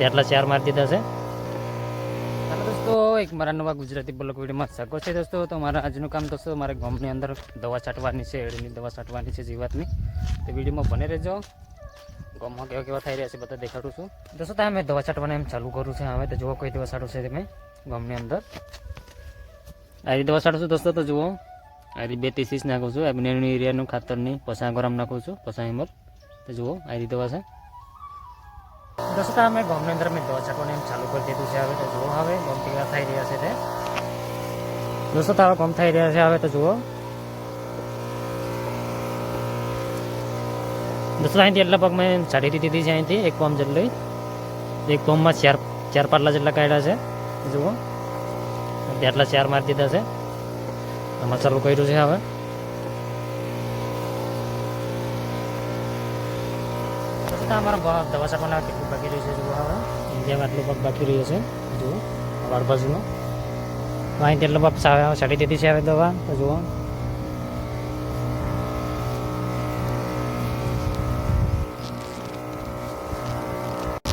તેટલા ચાર મારી દીધા છે. દોસ્તો, એક મારા નવા ગુજરાતી બ્લોક વિડીયોમાં સગો છે દોસ્તો. તો મારા આજનું કામ દોસ્તો, મારે ગામની અંદર દવા છાંટવાની છે એડની દવા છાંટવાની છે જીવાતની. તો વિડીયોમાં બને રહેજો. ગામમાં કેવા કેવા થઈ રહ્યા છે, બધા દેખાડું છું. દોસ્તો, તો મેં દવા છાંટવાને એમ ચાલુ કરું છું. હવે તો જુઓ કઈ દવા છાંટું છે તમે ગામની અંદર. આવી દવા છાંટું છું દોસ્તો, તો જુઓ. આ રીતે બે તીસીસ નાખું છું એબનેની એરિયાનું ખાતરની પસા ગરમ નાખું છું પસા હિંમત તો જુઓ આ રીતે દવા છે. દોસ્તો, અમે ગામની અંદર મેં દવા છાંટવાનું એમ ચાલુ કરી દીધું છે. હવે તો જુઓ હવે, ગામ કેવા થઈ રહ્યા છે તે. દોસ્તો તો હવે ગામ થઈ રહ્યા છે, હવે તો જુઓ. દોસ્તો, અહીંથી એટલા પગ મેં છાડી દીધી છે અહીંથી, એક પંપ જેટલી. એક પંપમાં ચાર ચાર પાટલા જેટલા કાઢ્યા છે. જુઓ. આટલા ચાર મારી દીધા છે. આમાં ચાલુ કર્યું છે હવે. તો અમારા દવા પણ કેટલું બાકી રહ્યું છે જુઓ હવે. ઇન્ડિયામાં આટલું પગ બાકી રહ્યો છે. જુઓ વાળ બાજુનો. અહીં તેટલો એટલો છા- છાંટી દીધી છે હવે દવા, તો જુઓ.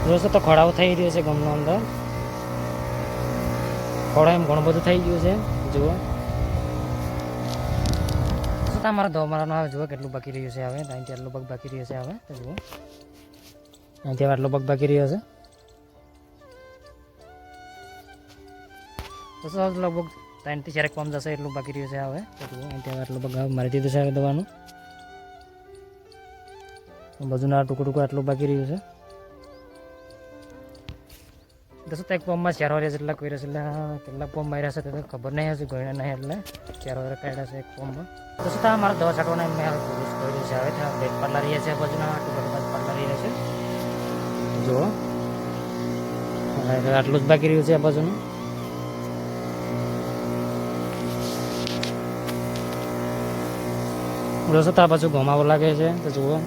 દોસ્તો તો ખોડાઓ થઈ રહ્યો છે ગમનો અંદર. ખોડા એમ ઘણું બધું થઈ ગયું છે. જુઓ. તમારા દવા મારવાનો હવે જુઓ કેટલું બાકી રહ્યું છે હવે. ત્યાં પગ બાકી રહ્યું છે હવે, તો જુઓ. હવે આટલો પગ બાકી રહ્યો છે. લગભગ ત્રણથી ચારેક પંપ જશે એટલું બાકી રહ્યું છે હવે. તો જુઓ અહીંથી હવે આટલું પગ મારી દીધું છે હવે દવાનું. બાજુના ટુકડું ટુકડું આટલું બાકી રહ્યું છે. દસો એક પંપમાં ચાર વાગ્યા જેટલા કર્યા છે? એટલે કેટલા પંપ માર્યા છે તે ખબર નહીં હશે ગણ્યા નહીં એટલે ચાર વાગ્યા કાઢ્યા છે એક પંપમાં દસો તો મારા દવા છાંટવાના મેં હવે પુરુષ છે. હવે ત્યાં બે પાટલા રહ્યા છે બાજુના ટુકડા પાટલા રહ્યા છે. જુઓ. આટલું જ બાકી રહ્યું છે આ બાજુનું. દોસ્તો આ બાજુ ઘુમાવો લાગે છે, તો જુઓ.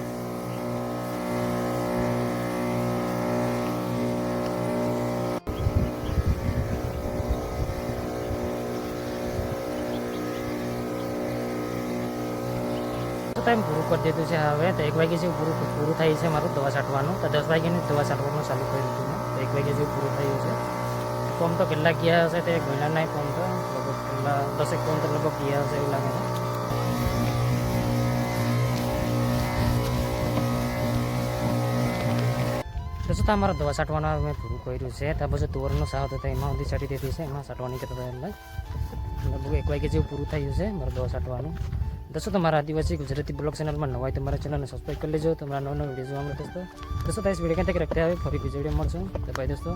તો ટાઈમ પૂરું કરી દીધું છે. હવે તો એક વાગે જેવું પૂરું પૂરું થાય છે મારું દવા છાંટવાનું. તો દસ વાગ્યાની દવા છાંટવાનું ચાલુ કર્યું હતું મેં. તો એક વાગે જેવું પૂરું થયું છે. ફોર્મ તો કેટલા ગયા હશે તે ગણ્યા નહીં ફોર્મ તો. લગભગ કેટલા દસેક ફોર્મ તો લગભગ ગયા હશે એવું લાગે છે. તો શું તમારા દવા છાંટવાનું મેં પૂરું કર્યું છે. ત્યાં પછી તુવરનો સાવ હતો એમાં સુધી છાંટી દીધી છે. એમાં છાંટવાની કરતા એટલે લગભગ એક વાગે જેવું પૂરું થયું છે મારું દવા છાંટવાનું. દોસ્તો, તમારા આદિવાસી ગુજરાતી બ્લોગ ચેનલમાં નવાય તમારા ચેનલને સબસ્ક્રાઈબ કરી લેજો. તમારા નવા નવા વીડિયો જોવા મળે દોસ્તો દોસ્તો તારી વીડિયો ક્યાં તક રખતા આવે ફરી બીજો વીડિયો મળશું. તો ભાઈ દોસ્તો.